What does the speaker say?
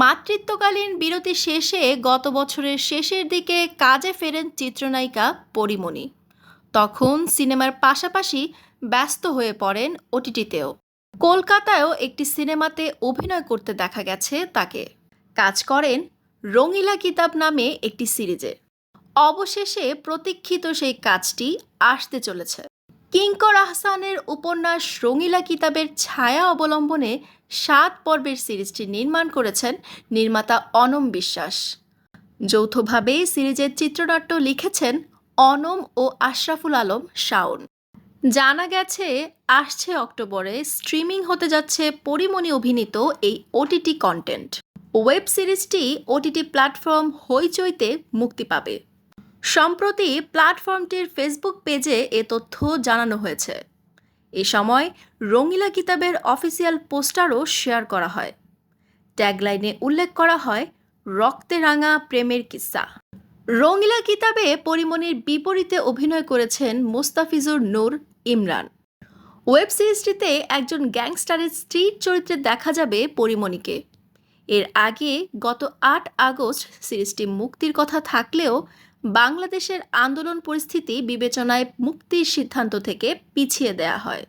মাতৃত্বকালীন বিরতি শেষে গত বছরের শেষের দিকে কাজে ফেরেন চিত্রনায়িকা পরিমণি। তখন সিনেমার পাশাপাশি ব্যস্ত হয়ে পড়েন ওটিটিতেও। কলকাতায়ও একটি সিনেমাতে অভিনয় করতে দেখা গেছে তাকে। কাজ করেন রঙিলা কিতাব নামে একটি সিরিজে। অবশেষে প্রতীক্ষিত সেই কাজটি আসতে চলেছে। কিঙ্কর আহসানের উপন্যাস রঙিলা কিতাবের ছায়া অবলম্বনে সাত পর্বের সিরিজটি নির্মাণ করেছেন নির্মাতা অনম বিশ্বাস। যৌথভাবে সিরিজের চিত্রনাট্য লিখেছেন অনম ও আশরাফুল আলম শাওন। জানা গেছে, আসছে অক্টোবরে স্ট্রিমিং হতে যাচ্ছে পরিমণি অভিনীত এই ওটিটি কন্টেন্ট। ওয়েব সিরিজটি ওটিটি প্ল্যাটফর্ম হইচইতে মুক্তি পাবে। সম্প্রতি প্ল্যাটফর্মটির ফেসবুক পেজে এ তথ্য জানানো হয়েছে। এ সময় রঙিলা কিতাবের অফিসিয়াল পোস্টারও শেয়ার করা হয়। ট্যাগলাইনে উল্লেখ করা হয়, রক্তে রাঙা প্রেমের কিস্সা রঙিলা কিতাবে পরিমণির বিপরীতে অভিনয় করেছেন মোস্তাফিজুর নূর ইমরান। ওয়েব সিরিজটিতে একজন গ্যাংস্টারের স্ত্রীর চরিত্রে দেখা যাবে পরিমণিকে। এর আগে গত আট আগস্ট সিরিজটি মুক্তির কথা থাকলেও বাংলাদেশের আন্দোলন পরিস্থিতি বিবেচনায় মুক্তির সিদ্ধান্ত থেকে পিছিয়ে দেয়া হয়।